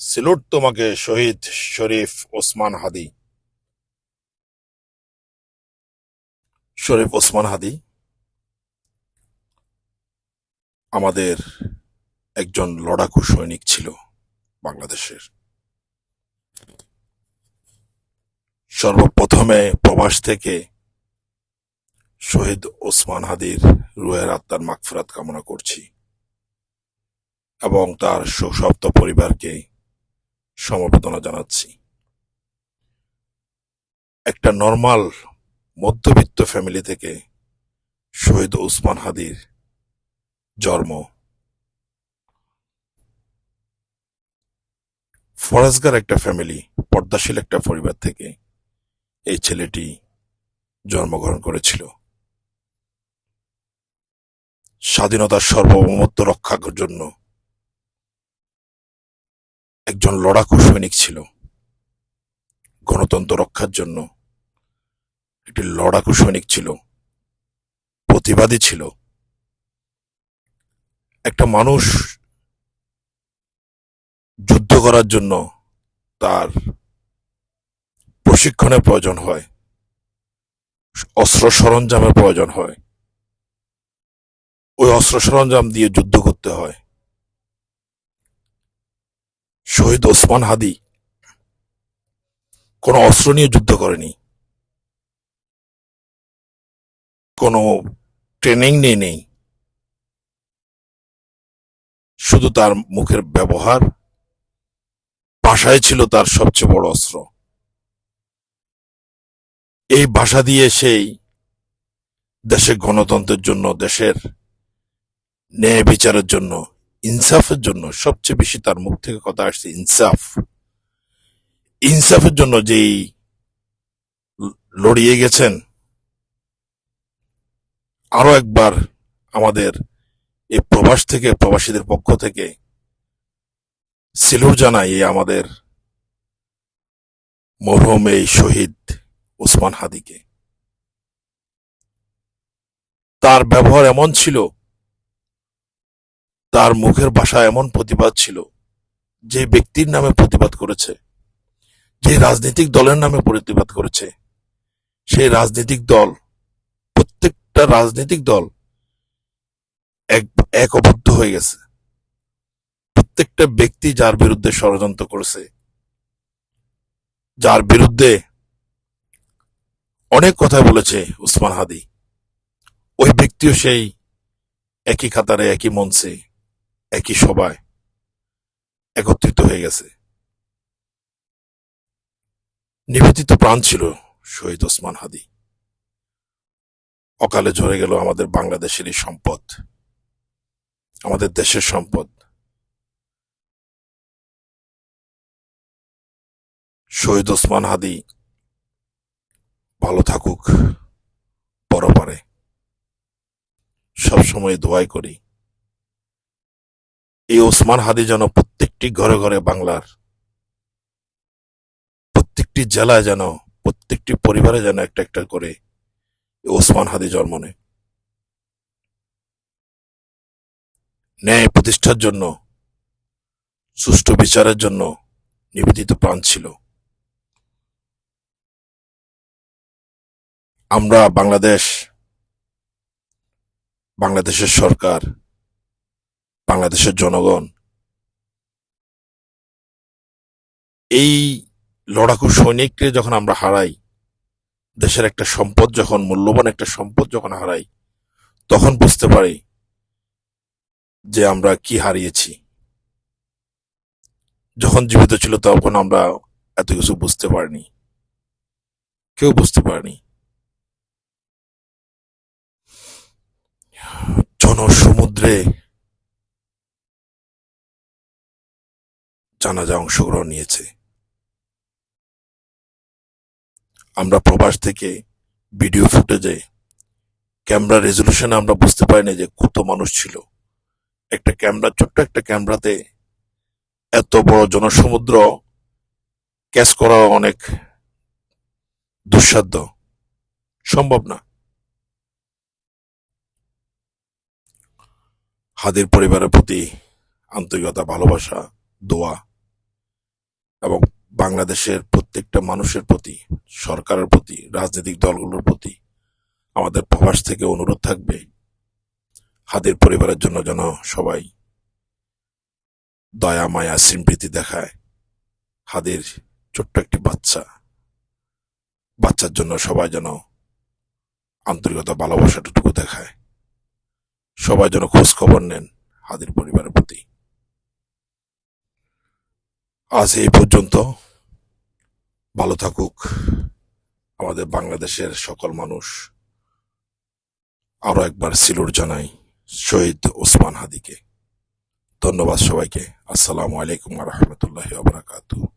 সিলুট তোমাকে শহীদ শরীফ ওসমান হাদি। শরীফ ওসমান হাদি আমাদের একজন লড়াকু সৈনিক ছিল বাংলাদেশের। সর্বপ্রথমে প্রবাস থেকে শহীদ ওসমান হাদির রুহের আত্মার মাগফিরাত কামনা করছি এবং তার শোকসপ্ত পরিবারকে সমবেদনা জানাচ্ছি। একটা নর্মাল মধ্যবিত্ত ফ্যামিলি থেকে শহীদ ওসমান হাদির জন্ম। ফরাজগার একটা ফ্যামিলি পর্দাশীল একটা পরিবার থেকে এই ছেলেটি জন্মগ্রহণ করেছিল। স্বাধীনতার সার্বভৌমত্ব রক্ষার জন্য একজন লড়াকু সৈনিক ছিল। গণতন্ত্র রক্ষার জন্য একটি লড়াকু সৈনিক ছিল, প্রতিবাদী ছিল। একটা মানুষ যুদ্ধ করার জন্য তার প্রশিক্ষণের প্রয়োজন হয়, অস্ত্র সরঞ্জামের প্রয়োজন হয়। ওই অস্ত্র সরঞ্জাম দিয়ে যুদ্ধ করতে হয়। শহীদ ওসমান হাদি কোনো অস্ত্র নিয়ে যুদ্ধ করেনি। কোনো ট্রেনিং নিয়ে নেই। শুধু তার মুখের ব্যবহার ভাষায় ছিল তার সবচেয়ে বড় অস্ত্র। এই ভাষা দিয়ে সেই দেশের গণতন্ত্রের জন্য, দেশের ন্যায় বিচারের জন্য ইনসাফের জন্য সবচেয়ে বেশি তার মুখ থেকে কথা আসছে ইনসাফ। ইনসাফের জন্য যেই লড়িয়ে গেছেন, আরও একবার আমাদের এই প্রবাস থেকে, প্রবাসীদের পক্ষ থেকে সিলুর জানাই এই আমাদের মরহুম এই শহীদ ওসমান হাদিকে। তার ব্যবহার এমন ছিল তার মুখের ভাষা এমন প্রতিবাদ ছিল, যে ব্যক্তির নামে প্রতিবাদ করেছে, যে রাজনৈতিক দলের নামে প্রতিবাদ করেছে। সেই রাজনৈতিক দল, প্রত্যেকটা রাজনৈতিক দল এক, একবদ্ধ হয়ে গেছে। প্রত্যেকটা ব্যক্তি যার বিরুদ্ধে ষড়যন্ত্র করেছে, যার বিরুদ্ধে অনেক কথা বলেছে উসমান হাদি, ওই ব্যক্তিও সেই একই খাতারে, একই মঞ্চে একই সভায় একত্রিত হয়ে গেছে। নিবেদিত প্রাণ ছিল শহীদ ওসমান হাদি। অকালে ঝরে গেল আমাদের বাংলাদেশেরই সম্পদ, আমাদের দেশের সম্পদ। শহীদ ওসমান হাদি ভালো থাকুক পরপারে সবসময় দোয়াই করি এই ওসমান হাদি যেন প্রত্যেকটি ঘরে ঘরে বাংলার, প্রত্যেকটি জেলায় যেন, প্রত্যেকটি পরিবারে যেন একটা একটা করে ওসমান হাদি জন্ম নেয়। ন্যায় প্রতিষ্ঠার জন্য, সুষ্ঠু বিচারের জন্য নিবেদিত প্রাণ ছিল। আমরা বাংলাদেশ, বাংলাদেশের সরকার বাংলাদেশের জনগণ। এই লড়াকু সৈনিককে যখন আমরা হারাই, দেশের একটা সম্পদ যখন, মূল্যবান একটা সম্পদ যখন হারাই, তখন বুঝতে পারি যে আমরা কি হারিয়েছি। যখন জীবিত ছিল তখন আমরা এত কিছু বুঝতে পারিনি। কেউ বুঝতে পারেনি। জনসমুদ্রে জানাজা অংশগ্রহণ নিয়েছে। আমরা প্রবাস থেকে ভিডিও ফুটেজে ক্যামেরা রেজলিউশনে আমরা বুঝতে পারিনি যে কত মানুষ ছিল। একটা ক্যামেরা, ছোট্ট একটা ক্যামেরাতে এত বড় জনসমুদ্র ক্যাচ করা অনেক দুঃসাধ্য। সম্ভব না। হাদির পরিবারের প্রতি আন্তরিকতা, ভালোবাসা, দোয়া এবং বাংলাদেশের প্রত্যেকটা মানুষের প্রতি, সরকারের প্রতি, রাজনৈতিক দলগুলোর প্রতি আমাদের প্রবাস থেকে অনুরোধ থাকবে হাদের পরিবারের জন্য যেন সবাই দয়া, মায়া সিম্প্রীতি দেখায় হাদের ছোট্ট একটি বাচ্চা, বাচ্চার জন্য সবাই যেন আন্তরিকতা, ভালোবাসাটুকু দেখায়, সবাই যেন খোঁজ খবর নেন হাদির পরিবারের প্রতি। আজ এই পর্যন্ত। ভালো থাকুক। আমাদের বাংলাদেশের সকল মানুষ। আরও একবার সিলুর জানাই শহীদ ওসমান হাদিকে। ধন্যবাদ সবাইকে। আসসালামু আলাইকুম রহমতুল্লাহ বারাকাতুহ।